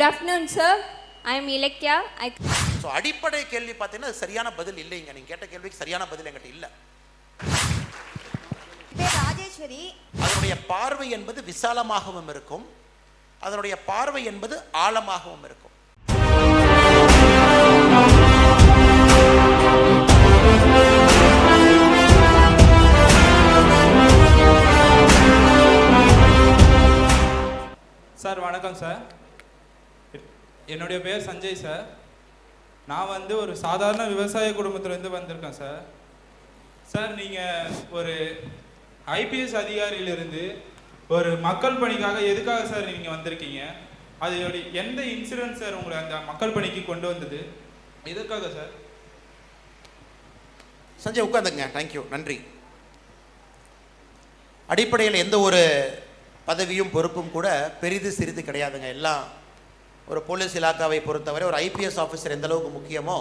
Good afternoon, sir. I am Ilekya. I so அடிப்படை கேள்வி பார்த்தீங்கன்னா சரியான பதில் இல்லைங்க. நீங்கள் கேட்ட கேள்விக்கு சரியான பதில் என்கிட்ட இல்லை. ராஜேஸ்வரி அதனுடைய பார்வை என்பது விசாலமாகவும் இருக்கும். அதனுடைய பார்வை என்பது ஆழமாகவும் இருக்கும். சார் வணக்கம் சார். என்னுடைய பேர் சஞ்சய் சார். நான் வந்து ஒரு சாதாரண விவசாய குடும்பத்திலேருந்து வந்திருக்கேன் சார். சார் நீங்கள் ஒரு ஐபிஎஸ் அதிகாரியிலிருந்து ஒரு மக்கள் பணிக்காக எதுக்காக சார் நீங்கள் வந்திருக்கீங்க? அதோடைய எந்த இன்சூரன்ஸ் சார் உங்களை அந்த மக்கள் பணிக்கு கொண்டு வந்தது? எதுக்காக சார்? சஞ்சய் உட்காந்துங்க தேங்க்யூ நன்றி. அடிப்படையில் எந்த ஒரு பதவியும் பொறுப்பும் கூட பெரிது சிறிது கிடையாதுங்க. எல்லாம் ஒரு போலீஸ் இலாக்காவை பொறுத்தவரை ஒரு ஐபிஎஸ் ஆஃபீஸர் எந்த அளவுக்கு முக்கியமோ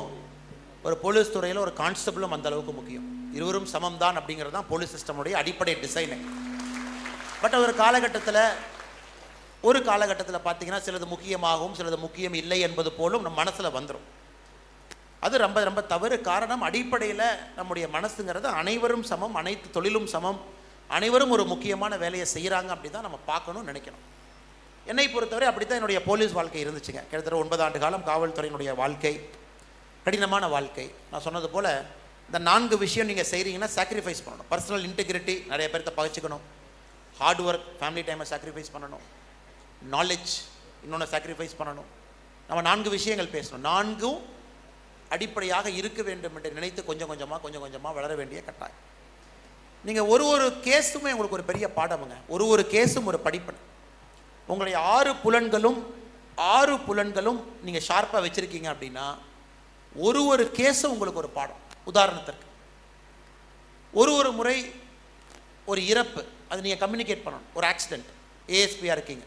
ஒரு போலீஸ் துறையில் ஒரு கான்ஸ்டபிளும் அந்த அளவுக்கு முக்கியம். இருவரும் சமம் தான் அப்படிங்கிறது தான் போலீஸ் சிஸ்டமுடைய அடிப்படை டிசைனு. பட் ஒரு காலகட்டத்தில் ஒரு காலகட்டத்தில் பார்த்தீங்கன்னா சிலது முக்கியமாகவும் சிலது முக்கியம் இல்லை என்பது போலும் நம்ம மனசில் வந்துடும் அது ரொம்ப ரொம்ப தவறு. காரணம் அடிப்படையில் நம்முடைய மனசுங்கிறது அனைவரும் சமம் அனைத்து தொழிலும் சமம் அனைவரும் ஒரு முக்கியமான வேலையை செய்கிறாங்க அப்படி தான் நம்ம பார்க்கணும்னு நினைக்கணும். என்னை பொறுத்தவரை அப்படி தான் என்னுடைய போலீஸ் வாழ்க்கை இருந்துச்சுங்க. கிட்டத்தட்ட ஒன்பது ஆண்டு காலம் காவல்துறையினுடைய வாழ்க்கை கடினமான வாழ்க்கை. நான் சொன்னது போல் இந்த நான்கு விஷயம் நீங்கள் செய்கிறீங்கன்னா சாக்ரிஃபைஸ் பண்ணணும். பர்சனல் இன்டெகிரிட்டி நிறைய பேர்த்த பகிச்சுக்கணும். ஹார்ட் ஒர்க் ஃபேமிலி டைமை சாக்ரிஃபைஸ் பண்ணணும். நாலேஜ் இன்னொன்று சாக்ரிஃபைஸ் பண்ணணும். நம்ம நான்கு விஷயங்கள் பேசணும். நான்கும் அடிப்படையாக இருக்க வேண்டும் என்று நினைத்து கொஞ்சம் கொஞ்சமாக கொஞ்சம் கொஞ்சமாக வளர வேண்டிய கட்டாயம். நீங்கள் ஒரு ஒரு கேஸுமே உங்களுக்கு ஒரு பெரிய பாடமுங்க. ஒரு ஒரு கேஸும் ஒரு படிப்பனை உங்களுடைய ஆறு புலன்களும் ஆறு புலன்களும் நீங்கள் ஷார்ப்பாக வச்சுருக்கீங்க அப்படின்னா ஒரு ஒரு கேஸும் உங்களுக்கு ஒரு பாடம். உதாரணத்திற்கு ஒரு ஒரு முறை ஒரு இறப்பு அது நீங்கள் கம்யூனிகேட் பண்ணணும். ஒரு ஆக்சிடெண்ட் ஏஎஸ்பியாக இருக்கீங்க.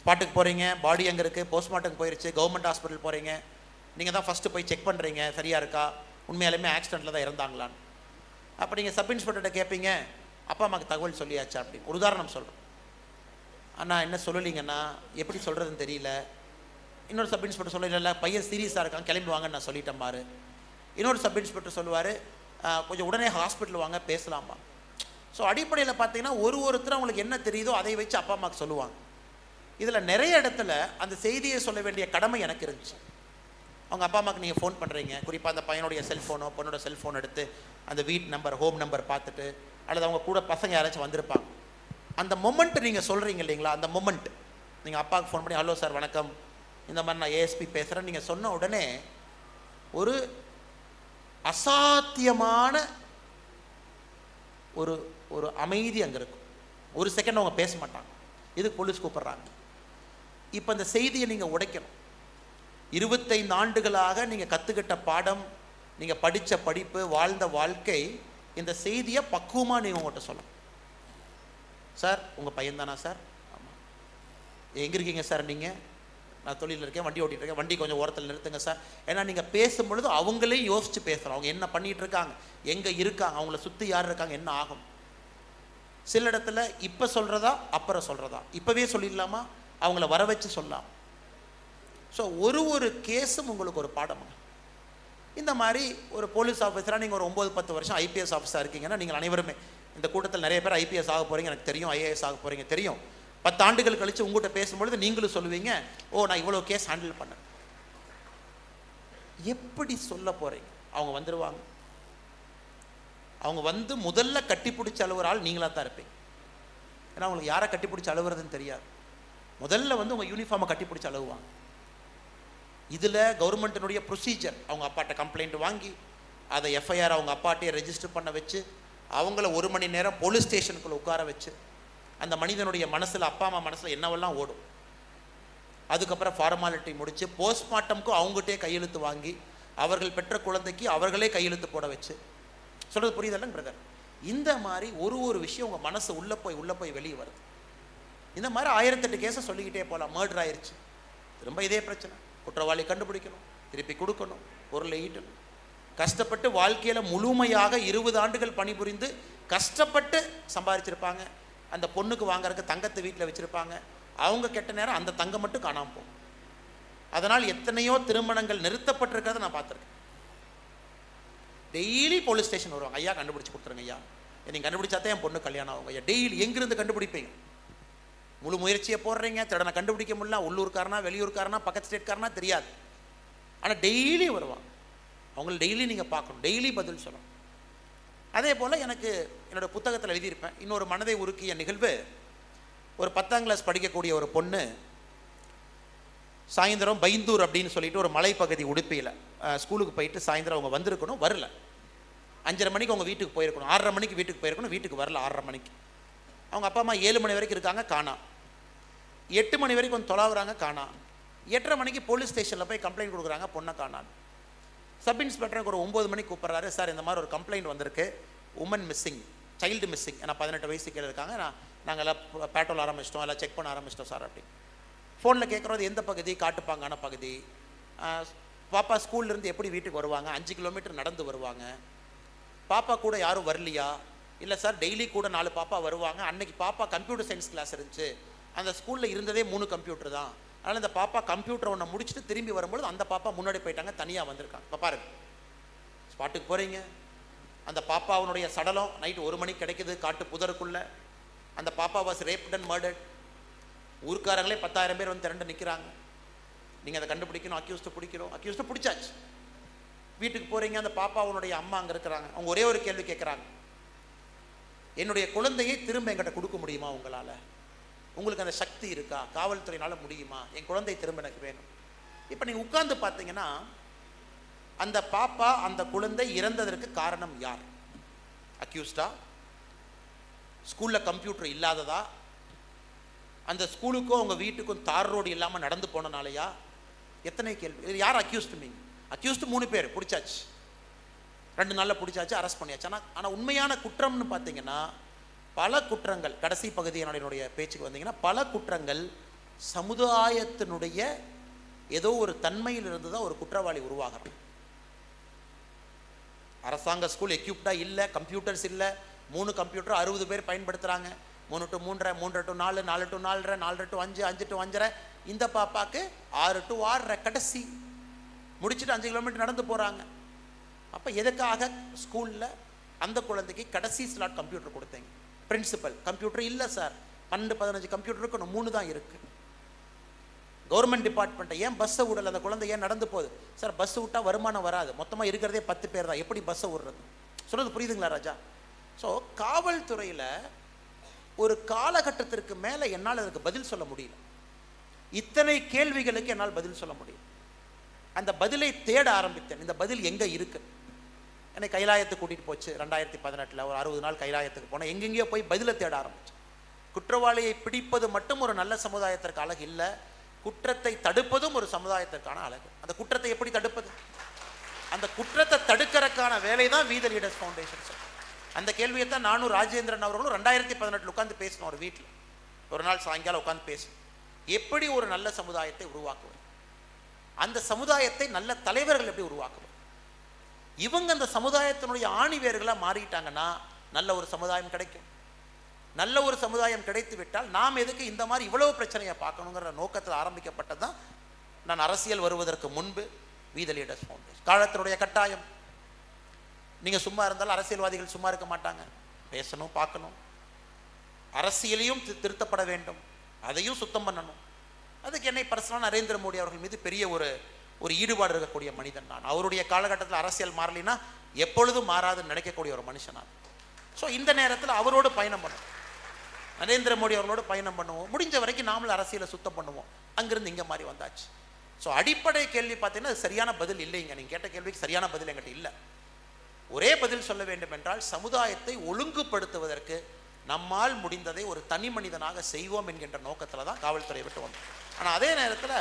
ஸ்பாட்டுக்கு போகிறீங்க பாடி அங்கே இருக்குது போஸ்ட்மார்ட்டம் போயிருச்சு கவர்மெண்ட் ஹாஸ்பிட்டல் போகிறீங்க நீங்கள் தான் ஃபஸ்ட்டு போய் செக் பண்ணுறீங்க சரியாக இருக்கா? உண்மையாலுமே ஆக்சிடெண்ட்டில் தான் இறந்தாங்களான்னு. அப்போ நீங்கள் சப் இன்ஸ்பெக்டர்கிட்ட கேட்பீங்க அப்பா அம்மாவுக்கு தகவல் சொல்லியாச்சா அப்படின்னு. ஒரு உதாரணம் சொல்கிறேன் அண்ணா என்ன சொல்லலீங்கன்னா எப்படி சொல்கிறதுன்னு தெரியல. இன்னொரு சப் இன்ஸ்பெக்டர் சொல்லல பையன் சீரியஸாக இருக்கான் கிளம்பி வாங்கன்னு நான் சொல்லிட்டேன் பாரு. இன்னொரு சப் இன்ஸ்பெக்டர் சொல்லுவார் கொஞ்சம் உடனே ஹாஸ்பிட்டல் வாங்க பேசலாமா ஸோ அடிப்படையில் பார்த்தீங்கன்னா ஒரு ஒருத்தர் அவங்களுக்கு என்ன தெரியுதோ அதை வச்சு அப்பா அம்மாவுக்கு சொல்லுவாங்க. இதில் நிறைய இடத்துல அந்த செய்தியை சொல்ல வேண்டிய கடமை எனக்கு இருந்துச்சு. அவங்க அப்பா அம்மாவுக்கு நீங்கள் ஃபோன் பண்ணுறீங்க குறிப்பாக அந்த பையனுடைய செல்ஃபோனோ பொண்ணோட செல்ஃபோன் எடுத்து அந்த வீட் நம்பர் ஹோம் நம்பர் பார்த்துட்டு அல்லது அவங்க கூட பசங்க யாராச்சும் வந்திருப்பாங்க. அந்த மொமெண்ட் நீங்கள் சொல்கிறீங்க இல்லைங்களா? அந்த மொமெண்ட் நீங்கள் அப்பாவுக்கு ஃபோன் பண்ணி ஹலோ சார் வணக்கம். இந்த மாதிரி நான் ஏஎஸ்பி பேசுகிறேன் நீங்கள் சொன்ன உடனே ஒரு அசாத்தியமான ஒரு ஒரு அமைதி அங்கே இருக்கும். ஒரு செகண்ட் அவங்க பேச மாட்டாங்க. இதுக்கு போலீஸ் கூப்பிட்றாங்க. இப்போ அந்த செய்தியை நீங்கள் உடைக்கணும். இருபத்தைந்து ஆண்டுகளாக நீங்கள் கற்றுக்கிட்ட பாடம் நீங்கள் படித்த படிப்பு வாழ்ந்த வாழ்க்கை இந்த செய்தியை பக்குவமாக நீங்கள் உங்கள்கிட்ட சொல்லணும். சார் உங்கள் பையன் தானா சார்? ஆமாம் எங்கே இருக்கீங்க சார் நீங்கள் நான் தொழிலில் இருக்கேன் வண்டி ஓட்டிகிட்டு இருக்கேன். வண்டி கொஞ்சம் ஓரத்தில் நிறுத்துங்க சார். ஏன்னா நீங்கள் பேசும்பொழுது அவங்களே யோசித்து பேசுகிறோம் அவங்க என்ன பண்ணிகிட்டு இருக்காங்க? எங்கே இருக்காங்க? அவங்கள சுற்றி யார் இருக்காங்க? என்ன ஆகும்? சில இடத்துல இப்போ சொல்கிறதா அப்புறம் சொல்கிறதா இப்போவே சொல்லிடலாமா? அவங்கள வர வச்சு சொல்லலாம். ஸோ ஒரு ஒரு கேஸும் உங்களுக்கு ஒரு பாடமுங்க இந்த மாதிரி ஒரு போலீஸ் ஆஃபீஸராக நீங்கள் ஒரு ஒம்பது பத்து வருஷம் ஐபிஎஸ் ஆஃபீஸாக இருக்கீங்கன்னா நீங்கள் அனைவருமே இந்த கூட்டத்தில் நிறைய பேர் ஐபிஎஸ் ஆக போகிறீங்க எனக்கு தெரியும். ஐஏஎஸ் ஆக போகிறீங்க தெரியும். பத்து ஆண்டுகள் கழித்து உங்கள்கிட்ட பேசும்பொழுது நீங்களும் சொல்லுவீங்க ஓ நான் இவ்வளோ கேஸ் ஹேண்டில் பண்ணேன். எப்படி சொல்ல போகிறீங்க அவங்க வந்துடுவாங்க அவங்க வந்து முதல்ல கட்டிப்பிடிச்ச அழுவுற நீங்களாக தான் இருப்பீங்க. ஏன்னா அவங்களுக்கு யாரை கட்டிப்பிடிச்சி அழுவுறதுன்னு தெரியாது. முதல்ல வந்து உங்கள் யூனிஃபார்மை கட்டிப்பிடிச்சி அழுவாங்க இதில் கவர்மெண்ட்டினுடைய ப்ரொசீஜர் அவங்க அப்பாட்ட கம்ப்ளைண்ட் வாங்கி அதை எஃப்ஐஆர் அவங்க அப்பாட்டையே ரெஜிஸ்டர் பண்ண வச்சு அவங்கள ஒரு மணி நேரம் போலீஸ் ஸ்டேஷனுக்குள்ளே உட்கார வச்சு அந்த மனிதனுடைய மனசில் அப்பா அம்மா மனசில் என்னவெல்லாம் ஓடும்? அதுக்கப்புறம் ஃபார்மாலிட்டி முடித்து போஸ்ட்மார்ட்டம்க்கும் அவங்ககிட்டே கையெழுத்து வாங்கி அவர்கள் பெற்ற குழந்தைக்கு அவர்களே கையெழுத்து போட வச்சு. சொல்கிறது புரியுதல்ல பிரதர் இந்த மாதிரி ஒரு ஒரு விஷயம் உங்கள் மனசு உள்ளே போய் உள்ளே போய் வெளியே வருது. இந்த மாதிரி ஆயிரத்தெட்டு கேஸை சொல்லிக்கிட்டே போகலாம் மர்டர் ஆயிடுச்சு திரும்ப இதே பிரச்சனை. குற்றவாளி கண்டுபிடிக்கணும் திருப்பி கொடுக்கணும் பொருளை ஈட்டணும். கஷ்டப்பட்டு வாழ்க்கையில் முழுமையாக இருபது ஆண்டுகள் பணிபுரிந்து கஷ்டப்பட்டு சம்பாதிச்சிருப்பாங்க அந்த பொண்ணுக்கு வாங்குறதுக்கு தங்கத்தை வீட்டில் வச்சுருப்பாங்க. அவங்க கெட்ட நேரம் அந்த தங்கம் மட்டும் காணாமல் போகும். அதனால் எத்தனையோ திருமணங்கள் நிறுத்தப்பட்டிருக்கிறத நான் பார்த்துருக்கேன். டெய்லி போலீஸ் ஸ்டேஷன் வருவாங்க. ஐயா கண்டுபிடிச்சி கொடுத்துருங்க ஐயா. நீங்கள் கண்டுபிடிச்சா தான் என் பொண்ணு கல்யாணம் ஆகும் ஐயா. டெய்லி எங்கிருந்து கண்டுபிடிப்பீங்க? முழு முயற்சியை போடுறீங்க திருடனை கண்டுபிடிக்க முடியல உள்ளூர்காரனா வெளியூர்காரனா பக்கத்து ஸ்டேட்காரனா தெரியாது. ஆனால் டெய்லி வருவான். அவங்கள டெய்லி நீங்கள் பார்க்கணும். டெய்லி பதில் சொல்லணும். அதே போல் எனக்கு என்னோட புத்தகத்தில் எழுதியிருப்பேன். இன்னொரு மனதை உருக்கிய நிகழ்வு. ஒரு பத்தாம் கிளாஸ் படிக்கக்கூடிய ஒரு பொண்ணு சாயந்தரம் பைந்தூர் அப்படின்னு சொல்லிட்டு ஒரு மலைப்பகுதி உடுப்பியில் ஸ்கூலுக்கு போயிட்டு சாயந்தரம் அவங்க வந்திருக்கணும் வரல. அஞ்சரை மணிக்கு அவங்க வீட்டுக்கு போயிருக்கணும். ஆறரை மணிக்கு வீட்டுக்கு போயிருக்கணும் வீட்டுக்கு வரல ஆறரை மணிக்கு. அவங்க அப்பா அம்மா ஏழு மணி வரைக்கும் இருக்காங்க காணா. எட்டு மணி வரைக்கும் வந்து தொலாவுறாங்க காணா. எட்டரை மணிக்கு போலீஸ் ஸ்டேஷனில் போய் கம்ப்ளைண்ட் கொடுக்குறாங்க பொண்ணை காணான்னு. சப் இன்ஸ்பெக்டருக்கு ஒரு ஒம்பது மணிக்கு கூப்பிட்றாரு சார் இந்த மாதிரி ஒரு கம்ப்ளைண்ட் வந்திருக்கு. உமன் மிஸ்ஸிங் சைல்டு மிஸ்ஸிங் ஏன்னா பதினெட்டு வயசு கீழே இருக்காங்க நான் நாங்கள் எல்லாம் பேட்ரோல் ஆரம்பிச்சிட்டோம் எல்லாம் செக் பண்ண ஆரம்பிச்சிட்டோம் சார் அப்படி. ஃபோனில் கேட்குறது எந்த பகுதி? காட்டுப்பாங்கான பகுதி? பாப்பா ஸ்கூல்லேருந்து எப்படி வீட்டுக்கு வருவாங்க? அஞ்சு கிலோமீட்டர் நடந்து வருவாங்க. பாப்பா கூட யாரும் வரலையா? இல்லை சார் டெய்லி கூட நாலு பாப்பா வருவாங்க. அன்னைக்கு பாப்பா கம்ப்யூட்டர் சயின்ஸ் கிளாஸ் இருந்துச்சு. அந்த ஸ்கூலில் இருந்ததே மூணு கம்ப்யூட்டர் தான். அதனால் இந்த பாப்பா கம்ப்யூட்டர் ஒன்றை முடிச்சுட்டு திரும்பி வரும்பொழுது அந்த பாப்பா முன்னாடி போயிட்டாங்க தனியாக வந்திருக்காங்க. இப்போ பாருங்க. ஸ்பாட்டுக்கு போகிறீங்க அந்த பாப்பாவனுடைய சடலம் நைட்டு ஒரு மணிக்கு கிடைக்குது காட்டு புதருக்குள்ள. அந்த பாப்பா வாஸ் ரேப்ட் அண்ட் மர்டர்ட் ஊர்க்காரங்களே பத்தாயிரம் பேர் வந்து திரண்டு நிற்கிறாங்க நீங்கள் அதை கண்டுபிடிக்கணும் அக்யூஸ்ட்டு பிடிக்கணும் அக்யூஸ்ட்டு பிடிச்சாச்சு. வீட்டுக்கு போகிறீங்க அந்த பாப்பாவுடைய அம்மா அங்கே இருக்கிறாங்க. அவங்க ஒரே ஒரு கேள்வி கேட்குறாங்க என்னுடைய குழந்தையை திரும்ப எங்கிட்ட கொடுக்க முடியுமா உங்களால்? உங்களுக்கு அந்த சக்தி இருக்கா? காவல்துறையினால் முடியுமா? என் குழந்தை திரும்ப எனக்கு வேணும். இப்போ நீங்கள் உட்கார்ந்து பார்த்தீங்கன்னா அந்த பாப்பா அந்த குழந்தை இறந்ததற்கு காரணம் யார்? அக்யூஸ்டா ஸ்கூலில் கம்ப்யூட்டர் இல்லாததா? அந்த ஸ்கூலுக்கும் அவங்க வீட்டுக்கும் தார் ரோடு இல்லாமல் நடந்து போனனாலையா? எத்தனை கேள்வி. யார் அக்யூஸ்டு மீங்க அக்யூஸ்டு மூணு பேர் பிடிச்சாச்சு. ரெண்டு நாளில் பிடிச்சாச்சு அரெஸ்ட் பண்ணியாச்சு. ஆனால் ஆனால் உண்மையான குற்றம்னு பார்த்தீங்கன்னா பல குற்றங்கள் கடைசி பகுதி என்னுடைய பேச்சுக்கு வந்தீங்கன்னா பல குற்றங்கள் சமுதாயத்தினுடைய ஏதோ ஒரு தன்மையிலிருந்து தான் ஒரு குற்றவாளி உருவாகிறான் அரசாங்க ஸ்கூல் எக்யூப்டாக இல்லை கம்ப்யூட்டர்ஸ் இல்லை மூணு கம்ப்யூட்டர் அறுபது பேர் பயன்படுத்துகிறாங்க மூணு டு மூன்றரை மூன்றரை டு நாலு நாலு டு நாலரை நாலரை டு அஞ்சு அஞ்சு டு அஞ்சரை. இந்த பாப்பாக்கு ஆறு டு ஆறரை கடைசி. முடிச்சுட்டு அஞ்சு கிலோமீட்டர் நடந்து போகிறாங்க அப்போ எதுக்காக ஸ்கூலில் அந்த குழந்தைக்கு கடைசி ஸ்லாட் கம்ப்யூட்டர் கொடுத்தீங்க? பிரின்சிபல் கம்ப்யூட்டர் இல்லை சார் பன்னெண்டு பதினஞ்சு கம்ப்யூட்டர் இருக்கணும். மூணு தான் இருக்குது கவர்மெண்ட் டிபார்ட்மெண்ட்டை ஏன் பஸ்ஸை விடல? அந்த குழந்தை ஏன் நடந்து போகுது? சார் பஸ் விட்டால் வருமானம் வராது. மொத்தமாக இருக்கிறதே பத்து பேர் தான். எப்படி பஸ்ஸை விடுறது? சொல்கிறது புரியுதுங்களா ராஜா? ஸோ காவல்துறையில் ஒரு காலகட்டத்திற்கு மேலே என்னால் அதுக்கு பதில் சொல்ல முடியல. இத்தனை கேள்விகளுக்கு என்னால் பதில் சொல்ல முடியும் அந்த பதிலை தேட ஆரம்பித்தேன். இந்த பதில் எங்கே இருக்குது என்னை கைலாயத்துக்கு கூட்டிகிட்டு போச்சு ரெண்டாயிரத்தி பதினெட்டில். ஒரு அறுபது நாள் கைலாயத்துக்கு போனேன். எங்கெங்கேயோ போய் பதிலை தேட ஆரம்பித்தேன் குற்றவாளியை பிடிப்பது மட்டும் ஒரு நல்ல சமுதாயத்திற்கு அழகு இல்லை. குற்றத்தை தடுப்பதும் ஒரு சமுதாயத்திற்கான அழகு. அந்த குற்றத்தை எப்படி தடுப்பது? அந்த குற்றத்தை தடுக்கிறதுக்கான வேலை தான் வீத லீடர்ஸ் ஃபவுண்டேஷன் அந்த கேள்வியை தான் நானும் ராஜேந்திரன் அவர்களும் ரெண்டாயிரத்தி பதினெட்டில் உட்காந்து பேசினோம் ஒரு வீட்டில் ஒரு நாள் சாயங்காலம் உட்காந்து பேசணும் எப்படி ஒரு நல்ல சமுதாயத்தை உருவாக்குவது? அந்த சமுதாயத்தை நல்ல தலைவர்கள் எப்படி உருவாக்குவது? இவங்க அந்த சமுதாயத்தினுடைய ஆணி வேர்களாக மாறிட்டாங்கன்னா நல்ல ஒரு சமுதாயம் கிடைக்கும். நல்ல ஒரு சமுதாயம் கிடைத்து விட்டால் நாம் எதுக்கு இந்த மாதிரி இவ்வளவு பிரச்சனையை பார்க்கணுங்கிற நோக்கத்தில் ஆரம்பிக்கப்பட்டது தான் நான் அரசியல் வருவதற்கு முன்பு வீத லீடர்ஸ் ஃபவுண்டேஷன் காலத்தினுடைய கட்டாயம். நீங்கள் சும்மா இருந்தாலும் அரசியல்வாதிகள் சும்மா இருக்க மாட்டாங்க. பேசணும் பார்க்கணும். அரசியலையும் திருத்தப்பட வேண்டும். அதையும் சுத்தம் பண்ணணும். அதுக்கு என்னை பர்சனலாக நரேந்திர மோடி அவர்கள் மீது பெரிய ஒரு ஒரு ஈடுபாடு இருக்கக்கூடிய மனிதன் நான். அவருடைய காலகட்டத்தில் அரசியல் மாறலினா எப்பொழுதும் மாறாதுன்னு நினைக்கக்கூடிய ஒரு மனுஷன் நான். ஸோ இந்த நேரத்தில் அவரோடு பயணம் பண்ணுவோம். நரேந்திர மோடி அவர்களோடு பயணம் பண்ணுவோம். முடிஞ்ச வரைக்கும் நாமளும் அரசியலை சுத்தம் பண்ணுவோம். அங்கிருந்து இங்கே மாதிரி வந்தாச்சு. ஸோ அடிப்படை கேள்வி பார்த்தீங்கன்னா அது சரியான பதில் இல்லைங்க. நீங்கள் கேட்ட கேள்விக்கு சரியான பதில் எங்கிட்ட இல்லை. ஒரே பதில் சொல்ல வேண்டும் என்றால் சமுதாயத்தை ஒழுங்குபடுத்துவதற்கு நம்மால் முடிந்ததை ஒரு தனி மனிதனாக செய்வோம் என்கின்ற நோக்கத்தில் தான் காவல்துறை விட்டு வந்தோம். ஆனால் அதே நேரத்தில்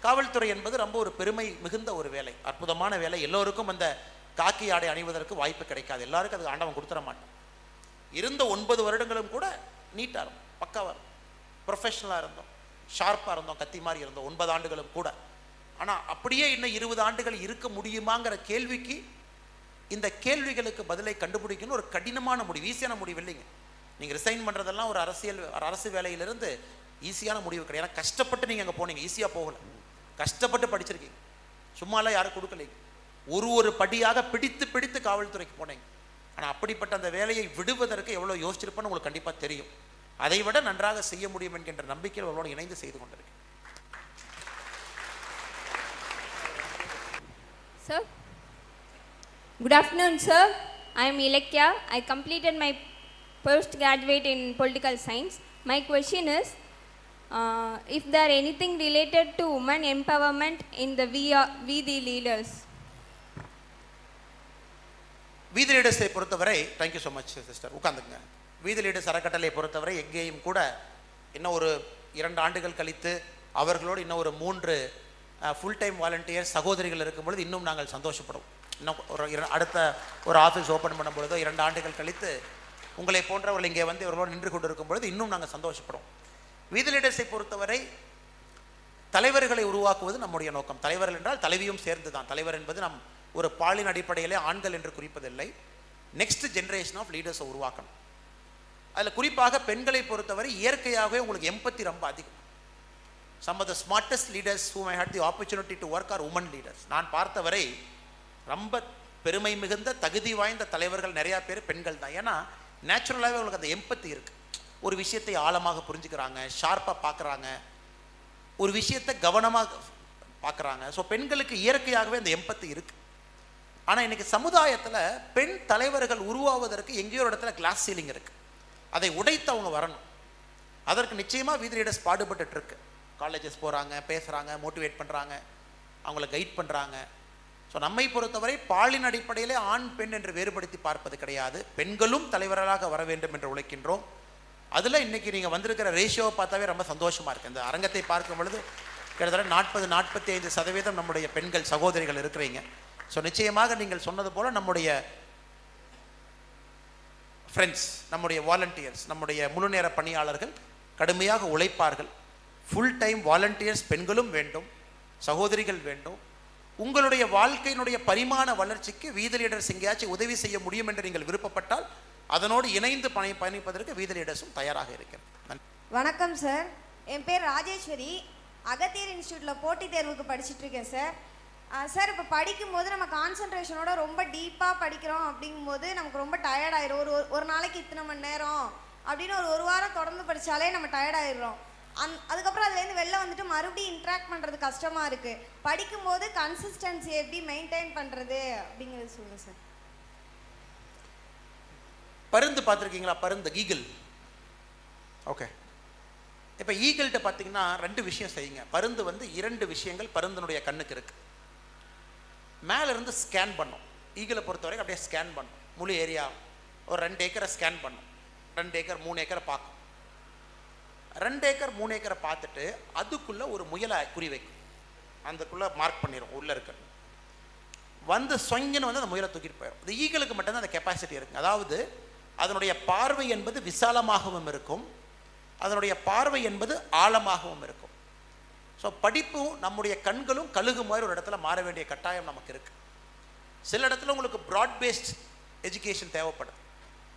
காவல்துறை என்பது ரொம்ப ஒரு பெருமை மிகுந்த ஒரு வேலை. அற்புதமான வேலை. எல்லோருக்கும் அந்த காக்கி ஆடை அணிவதற்கு வாய்ப்பு கிடைக்காது. எல்லாருக்கும் அது ஆண்டவன் கொடுத்துட மாட்டான். இருந்த ஒன்பது வருடங்களும் கூட நீட்டாக இருந்தோம். பக்காவாக இருந்தோம். ப்ரொஃபஷனலாக இருந்தோம். ஷார்ப்பாக இருந்தோம். கத்தி மாதிரி இருந்தோம். ஒன்பது ஆண்டுகளும் கூட. ஆனால் அப்படியே இன்னும் இருபது ஆண்டுகள் இருக்க முடியுமாங்கிற கேள்விக்கு இந்த கேள்விகளுக்கு பதிலை கண்டுபிடிக்கணும் ஒரு கடினமான முடிவு. ஈஸியான முடிவு இல்லைங்க. நீங்கள் ரிசைன் பண்ணுறதெல்லாம் ஒரு அரசியல் அரசு வேலையிலிருந்து ஈஸியான முடிவு கிடையாது. ஏன்னா கஷ்டப்பட்டு நீங்கள் அங்கே போனீங்க. ஈஸியாக போகலை. கஷ்டப்பட்டு படிச்சிருக்கீங்க. சும்மாலாம் யாரும் கொடுக்கலைங்க. ஒரு ஒரு படியாக பிடித்து பிடித்து காவல்துறைக்கு போனீங்க. ஆனால் அப்படிப்பட்ட அந்த வேலையை விடுவதற்கு எவ்வளோ யோசிச்சிருப்பேன்னு உங்களுக்கு கண்டிப்பாக தெரியும். அதை விட நன்றாக செய்ய முடியும் என்கின்ற நம்பிக்கையில் அவர்களோடு இணைந்து செய்து கொண்டிருக்கேன். Sir good afternoon sir I am Ilakkiya I completed my post graduate in political science my question is uh, if there anything related to women empowerment in the we, are, we the leaders. வீதி லீடர்ஸை பொறுத்தவரை thank you so much sister உட்காந்துங்க வீதி leaders அறக்கட்டளை பொறுத்தவரை எங்கேயும் கூட இன்னும் ஒரு இரண்டு ஆண்டுகள் கழித்து அவர்களோடு இன்னும் ஒரு மூன்று ஃபுல் டைம் வாலண்டியர் சகோதரிகள் இருக்கும் பொழுது இன்னும் நாங்கள் சந்தோஷப்படுவோம். இன்னும் ஒரு இர- அடுத்த ஒரு ஆஃபீஸ் ஓப்பன் பண்ணும் பொழுதோ இரண்டு ஆண்டுகள் கழித்து உங்களை போன்றவர்கள் இங்கே வந்து இவர்களோடு நின்று கொண்டு இருக்கும் பொழுது இன்னும் நாங்கள் சந்தோஷப்படுவோம். வீதி லீடர்ஸை பொறுத்தவரை தலைவர்களை உருவாக்குவது நம்முடைய நோக்கம். தலைவர்கள் என்றால் தலைவியும் சேர்ந்து தான் தலைவர் என்பது நம் ஒரு பாலின் அடிப்படையிலே ஆண்கள் என்று குறிப்பதில்லை. நெக்ஸ்ட் ஜென்ரேஷன் ஆஃப் லீடர்ஸை உருவாக்கணும். அதில் குறிப்பாக பெண்களை பொறுத்தவரை இயற்கையாகவே உங்களுக்கு எம்பத்தி ரொம்ப அதிகம். Some of the smartest leaders whom I had the opportunity to work are women leaders நான் பார்த்தவரை ரொம்ப பெருமை மிகுந்த தகுதி வாய்ந்த தலைவர்கள் நிறையா பேர் பெண்கள் தான். ஏன்னா நேச்சுரலாகவே உங்களுக்கு அந்த எம்பத்தி இருக்குது ஒரு விஷயத்தை ஆழமாக புரிஞ்சுக்கிறாங்க ஷார்ப்பாக பார்க்குறாங்க ஒரு விஷயத்தை கவனமாக பார்க்குறாங்க ஸோ பெண்களுக்கு இயற்கையாகவே அந்த எம்பத்து இருக்குது ஆனால் இன்றைக்கி சமுதாயத்தில் பெண் தலைவர்கள் உருவாவதற்கு எங்கேயோ ஒரு இடத்துல கிளாஸ் சீலிங் இருக்குது அதை உடைத்து அவங்க வரணும். அதற்கு நிச்சயமாக வீதி லீடர்ஸ் காலேஜஸ் போகிறாங்க பேசுகிறாங்க மோட்டிவேட் பண்ணுறாங்க அவங்கள கைட் பண்ணுறாங்க ஸோ நம்மை பொறுத்தவரை பாலின் அடிப்படையிலே ஆண் பெண் என்று வேறுபடுத்தி பார்ப்பது கிடையாது. பெண்களும் தலைவர்களாக வர வேண்டும் என்று உழைக்கின்றோம். அதில் இன்னைக்கு நீங்கள் வந்திருக்கிற ரேஷியோவை பார்த்தாவே ரொம்ப சந்தோஷமாக இருக்குது இந்த அரங்கத்தை பார்க்கும் பொழுது கிட்டத்தட்ட நாற்பது நாற்பத்தி ஐந்து சதவீதம் நம்முடைய பெண்கள் சகோதரிகள் இருக்கிறீங்க. ஸோ நிச்சயமாக நீங்கள் சொன்னது போல் நம்முடைய ஃப்ரெண்ட்ஸ் நம்முடைய வாலண்டியர்ஸ் நம்முடைய முழு நேர பணியாளர்கள் கடுமையாக உழைப்பார்கள். ஃபுல் டைம் வாலண்டியர்ஸ் பெண்களும் வேண்டும் சகோதரிகள் வேண்டும். உங்களுடைய வாழ்க்கையினுடைய பரிமாண வளர்ச்சிக்கு வீதி லீடர்ஸ் எங்கேயாச்சும் உதவி செய்ய முடியும் என்று நீங்கள் விருப்பப்பட்டால் அதனோடு இணைந்து பணி பயணிப்பதற்கு வீதி தயாராக இருக்கிறது வணக்கம் சார். என் பேர் ராஜேஸ்வரி. அகத்தியர் இன்ஸ்டியூட்டில் போட்டித் தேர்வுக்கு படிச்சுட்டு இருக்கேன் சார். சார் இப்போ படிக்கும்போது நம்ம கான்சன்ட்ரேஷனோட ரொம்ப டீப்பாக படிக்கிறோம் அப்படிங்கும்போது நமக்கு ரொம்ப டயர்ட் ஆயிரும். ஒரு ஒரு- ஒரு நாளைக்கு இத்தனை மணி நேரம் அப்படின்னு ஒரு ஒரு வாரம் தொடர்ந்து படித்தாலே நம்ம டயர்ட் ஆயிடுறோம். அந் அதுக்கப்புறம் அதுலேருந்து வெளில வந்துட்டு மறுபடியும் இன்ட்ராக்ட் பண்ணுறது கஷ்டமாக இருக்குது படிக்கும்போது கன்சிஸ்டன்சி எப்படி மெயின்டைன் பண்ணுறது அப்படிங்கிறது சொல்லுங்கள் சார். பருந்து பார்த்துருக்கீங்களா? பருந்து ஈகிள் ஓகே இப்போ ஈகிள்கிட்ட பார்த்தீங்கன்னா ரெண்டு விஷயம் செய்யுங்க. பருந்து வந்து இரண்டு விஷயங்கள் பருந்தினுடைய கண்ணுக்கு இருக்கு. மேல இருந்து ஸ்கேன் பண்ணும். ஈகிளை பொறுத்தவரைக்கும் அப்படியே ஸ்கேன் பண்ணும். முழு ஏரியா ஒரு ரெண்டு ஏக்கரை ஸ்கேன் பண்ணும். ரெண்டு ஏக்கர் மூணு ஏக்கரை பார்க்கும். ரெண்டு ஏக்கர் மூணு ஏக்கரை பார்த்துட்டு அதுக்குள்ள ஒரு முயலை குறி வைக்கும். அதுக்குள்ள மார்க் பண்ணிடும் உள்ள இருக்கிறது வந்து சொங்கன்னு வந்து அந்த முயலை தூக்கிட்டு போயிடும் இந்த ஈகளுக்கு மட்டும்தான் அந்த கெப்பாசிட்டி இருக்கு. அதாவது அதனுடைய பார்வை என்பது விசாலமாகவும் இருக்கும். அதனுடைய பார்வை என்பது ஆழமாகவும் இருக்கும். ஸோ படிப்பும் நம்முடைய கண்களும் கழுகு மாதிரி ஒரு இடத்துல மாற வேண்டிய கட்டாயம் நமக்கு இருக்குது சில இடத்துல உங்களுக்கு ப்ராட் பேஸ்ட் எஜுகேஷன் தேவைப்படுது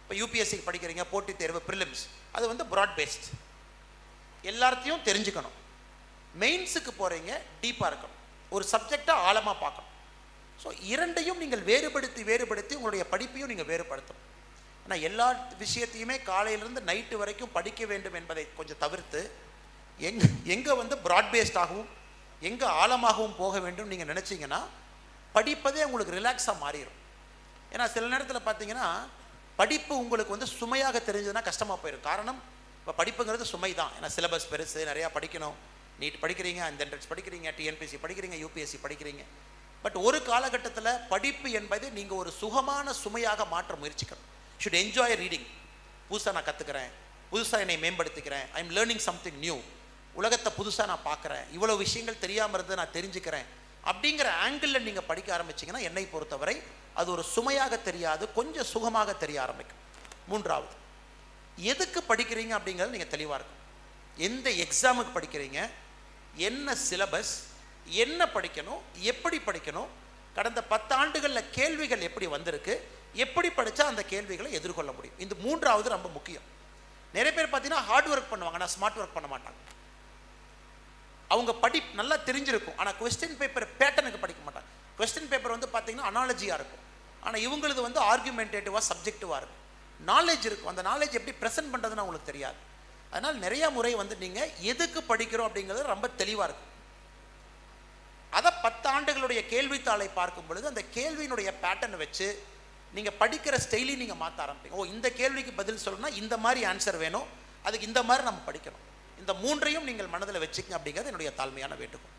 இப்போ யூபிஎஸ்சி படிக்கிறீங்க போட்டித் தேர்வு ப்ரிலிம்ஸ் அது வந்து ப்ராட் பேஸ்ட் எல்லாத்தையும் தெரிஞ்சுக்கணும் மெயின்ஸுக்கு போகிறீங்க டீப்பாக இருக்கணும். ஒரு சப்ஜெக்டை ஆழமாக பார்க்கணும். ஸோ இரண்டையும் நீங்கள் வேறுபடுத்தி வேறுபடுத்தி உங்களுடைய படிப்பையும் நீங்கள் வேறுபடுத்தணும். ஆனால் எல்லா விஷயத்தையுமே காலையிலேருந்து நைட்டு வரைக்கும் படிக்க வேண்டும் என்பதை கொஞ்சம் தவிர்த்து எங் எங்கே வந்து ப்ராட்பேஸ்டாகவும் எங்கே ஆழமாகவும் போக வேண்டும் நீங்கள் நினச்சிங்கன்னா படிப்பதே உங்களுக்கு ரிலாக்ஸாக மாறிடும் ஏன்னா சில நேரத்தில் பார்த்தீங்கன்னா படிப்பு உங்களுக்கு வந்து சுமையாக தெரிஞ்சதுன்னா கஷ்டமாக போயிடும் காரணம் இப்போ படிப்புங்கிறது சுமை தான் ஏன்னா சிலபஸ் பெருசு நிறையா படிக்கணும். நீட் படிக்கிறீங்க அந்த என்ட்ரன்ஸ் படிக்கிறீங்க டிஎன்பிசி படிக்கிறீங்க யூபிஎஸ்சி படிக்கிறீங்க. பட் ஒரு காலகட்டத்தில் படிப்பு என்பது நீங்கள் ஒரு சுகமான சுமையாக மாற்ற முயற்சிக்கணும். ஷுட் என்ஜாய் ரீடிங் புதுசாக நான் கற்றுக்கிறேன் புதுசாக என்னை மேம்படுத்திக்கிறேன். I am learning something new உலகத்தை புதுசாக நான் பார்க்குறேன் இவ்வளோ விஷயங்கள் தெரியாமல் இருந்து நான் தெரிஞ்சுக்கிறேன். அப்படிங்கிற ஆங்கிளில் நீங்கள் படிக்க ஆரம்பிச்சீங்கன்னா என்னை பொறுத்தவரை அது ஒரு சுமையாக தெரியாது கொஞ்சம் சுகமாக தெரிய ஆரம்பிக்கும். மூன்றாவது எதுக்கு படிக்கிறீங்க அப்படிங்கிறது நீங்கள் தெளிவாக இருக்கும். எந்த எக்ஸாமுக்கு படிக்கிறீங்க? என்ன சிலபஸ் என்ன படிக்கணும்? எப்படி படிக்கணும்? கடந்த பத்தாண்டுகளில் கேள்விகள் எப்படி வந்திருக்கு? எப்படி படித்தா அந்த கேள்விகளை எதிர்கொள்ள முடியும்? இந்த மூன்றாவது ரொம்ப முக்கியம். நிறைய பேர் பார்த்தீங்கன்னா ஹார்ட் ஒர்க் பண்ணுவாங்க ஆனால் ஸ்மார்ட் ஒர்க் பண்ண மாட்டாங்க. அவங்க படி நல்லா தெரிஞ்சிருக்கும். ஆனால் கொஸ்டின் பேப்பர் பேட்டனுக்கு படிக்க மாட்டாங்க. கொஸ்டின் பேப்பர் வந்து பார்த்தீங்கன்னா அனாலஜியாக இருக்கும். ஆனால் இவங்களது வந்து ஆர்குமெண்டேட்டிவாக சப்ஜெக்டிவாக இருக்கும். நாலேஜ் இருக்கும். அந்த நாலேஜ் எப்படி ப்ரெசென்ட் பண்ணுறதுன்னு அவங்களுக்கு தெரியாது. அதனால் நிறைய முறை வந்து நீங்கள் எதுக்கு படிக்கிறோம் அப்படிங்கிறது ரொம்ப தெளிவாக இருக்கும். அதை பத்து ஆண்டுகளுடைய கேள்வித்தாளை பார்க்கும் பொழுது அந்த கேள்வியினுடைய பேட்டர்னை வச்சு நீங்கள் படிக்கிற ஸ்டைலையும் நீங்கள் மாற்ற ஆரம்பிப்பீங்க ஓ இந்த கேள்விக்கு பதில் சொல்லணும்னா இந்த மாதிரி ஆன்சர் வேணும். அதுக்கு இந்த மாதிரி நம்ம படிக்கணும். இந்த மூன்றையும் நீங்கள் மனதில் வச்சுக்கங்க அப்படிங்கிறது என்னுடைய தாழ்மையான வேண்டுகோள்.